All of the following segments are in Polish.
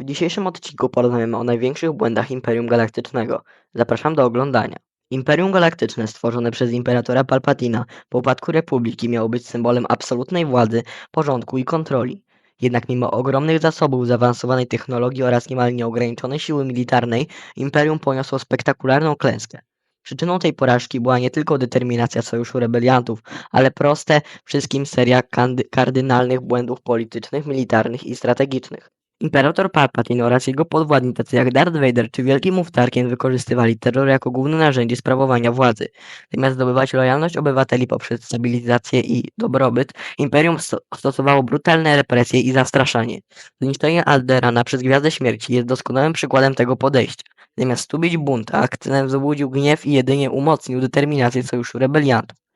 dzisiejszym odcinku porozmawiamy o największych błędach Imperium Galaktycznego. Zapraszam do oglądania. Imperium Galaktyczne stworzone przez Imperatora Palpatina po upadku Republiki miało być symbolem absolutnej władzy, porządku i kontroli. Jednak mimo ogromnych zasobów zaawansowanej technologii oraz niemal nieograniczonej siły militarnej, Imperium poniosło spektakularną klęskę. Przyczyną tej porażki była nie tylko determinacja sojuszu rebeliantów, ale proste wszystkim seria kardynalnych błędów politycznych, militarnych i strategicznych. Imperator Palpatine oraz jego podwładni tacy jak Darth Vader czy Wielki Mów Tarkin wykorzystywali terror jako główne narzędzie sprawowania władzy. Zamiast zdobywać lojalność obywateli poprzez stabilizację i dobrobyt, Imperium sto- stosowało brutalne represje i zastraszanie. Zniszczenie Alderana przez Gwiazdę Śmierci jest doskonałym przykładem tego podejścia. Zamiast stubić bunt, akcent wzbudził gniew i jedynie umocnił determinację sojuszu rebeliantów.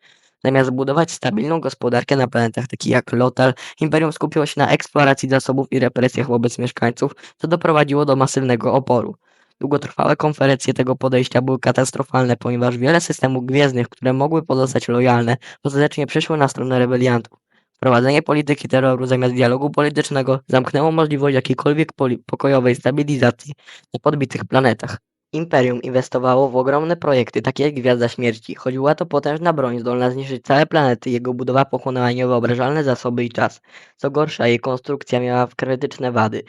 Zamiast budować stabilną gospodarkę na planetach takich jak Lotal, Imperium skupiło się na eksploracji zasobów i represjach wobec mieszkańców, co doprowadziło do masywnego oporu. Długotrwałe konferencje tego podejścia były katastrofalne, ponieważ wiele systemów gwiezdnych, które mogły pozostać lojalne, ostatecznie przeszły na stronę rebeliantów. Wprowadzenie polityki terroru zamiast dialogu politycznego zamknęło możliwość jakiejkolwiek pokojowej stabilizacji na podbitych planetach. Imperium inwestowało w ogromne projekty, takie jak Gwiazda Śmierci, choć była to potężna broń zdolna zniszczyć całe planety, jego budowa pochłonęła niewyobrażalne zasoby i czas. Co gorsza, jej konstrukcja miała krytyczne wady,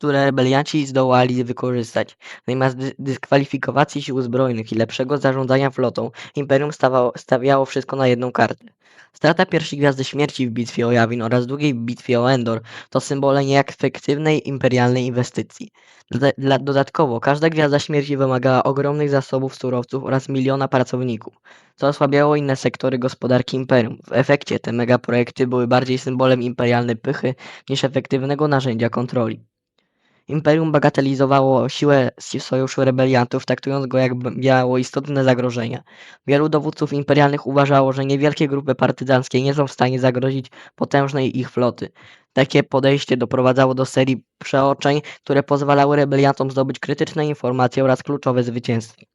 które rebelianci zdołali wykorzystać. Zamiast dy- dyskwalifikacji sił zbrojnych i lepszego zarządzania flotą, Imperium stawało, stawiało wszystko na jedną kartę. Strata pierwszej Gwiazdy Śmierci w bitwie o Yavin oraz drugiej bitwie o Endor to symbole nieefektywnej imperialnej inwestycji. Dodatkowo, każda Gwiazda Śmierci wymagała ogromnych zasobów surowców oraz miliona pracowników, co osłabiało inne sektory gospodarki Imperium. W efekcie te megaprojekty były bardziej symbolem imperialnej pychy niż efektywnego narzędzia kontroli. Imperium bagatelizowało siłę si- sojuszu rebeliantów, traktując go jak miało istotne zagrożenia. Wielu dowódców imperialnych uważało, że niewielkie grupy partyzanckie nie są w stanie zagrozić potężnej ich floty. Takie podejście doprowadzało do serii przeoczeń, które pozwalały rebeliantom zdobyć krytyczne informacje oraz kluczowe zwycięstwa.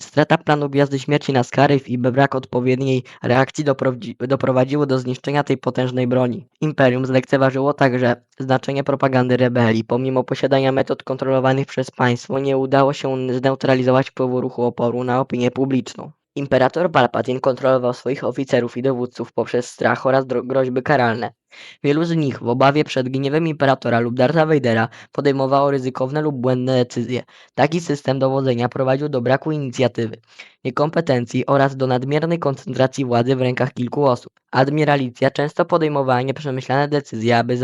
Strata planu Gwiazdy Śmierci na Scarif i brak odpowiedniej reakcji doprowadzi- doprowadziły do zniszczenia tej potężnej broni. Imperium zlekceważyło także znaczenie propagandy rebelii. Pomimo posiadania metod kontrolowanych przez państwo, nie udało się zneutralizować wpływu ruchu oporu na opinię publiczną. Imperator Palpatine kontrolował swoich oficerów i dowódców poprzez strach oraz groźby karalne. Wielu z nich, w obawie przed gniewem Imperatora lub Dartha Vadera, podejmowało ryzykowne lub błędne decyzje. Taki system dowodzenia prowadził do braku inicjatywy, niekompetencji oraz do nadmiernej koncentracji władzy w rękach kilku osób. Admiralicja często podejmowała nieprzemyślane decyzje, aby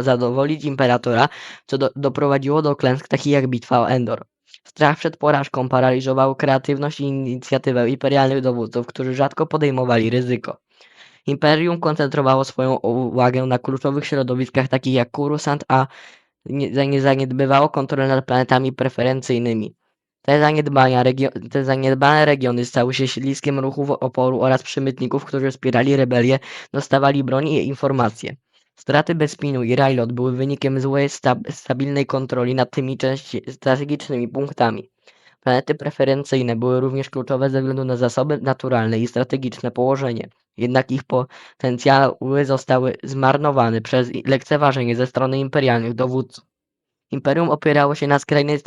zadowolić imperatora, co do- doprowadziło do klęsk takich jak bitwa o Endor. Strach przed porażką paraliżował kreatywność i inicjatywę imperialnych dowódców, którzy rzadko podejmowali ryzyko. Imperium koncentrowało swoją uwagę na kluczowych środowiskach takich jak Coruscant, a nie, nie zaniedbywało kontroli nad planetami preferencyjnymi. Te, zaniedbania te zaniedbane regiony stały się siedliskiem ruchów oporu oraz przemytników, którzy wspierali rebelię, dostawali broń i informacje. Straty Bespinu i Railot były wynikiem złej, sta- stabilnej kontroli nad tymi strategicznymi punktami. Planety preferencyjne były również kluczowe ze względu na zasoby naturalne i strategiczne położenie. Jednak ich potencjały zostały zmarnowane przez lekceważenie ze strony imperialnych dowódców. Imperium opierało się na skrajnej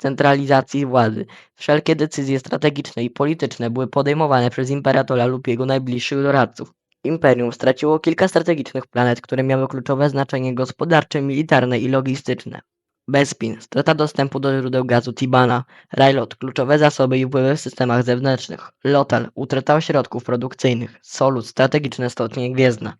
centralizacji władzy. Wszelkie decyzje strategiczne i polityczne były podejmowane przez imperatora lub jego najbliższych doradców. Imperium straciło kilka strategicznych planet, które miały kluczowe znaczenie gospodarcze, militarne i logistyczne. Bespin, strata dostępu do źródeł gazu Tibana, Railot, kluczowe zasoby i wpływy w systemach zewnętrznych, Lotal, utrata środków produkcyjnych, Solus, strategiczne stocznie gwiezdne.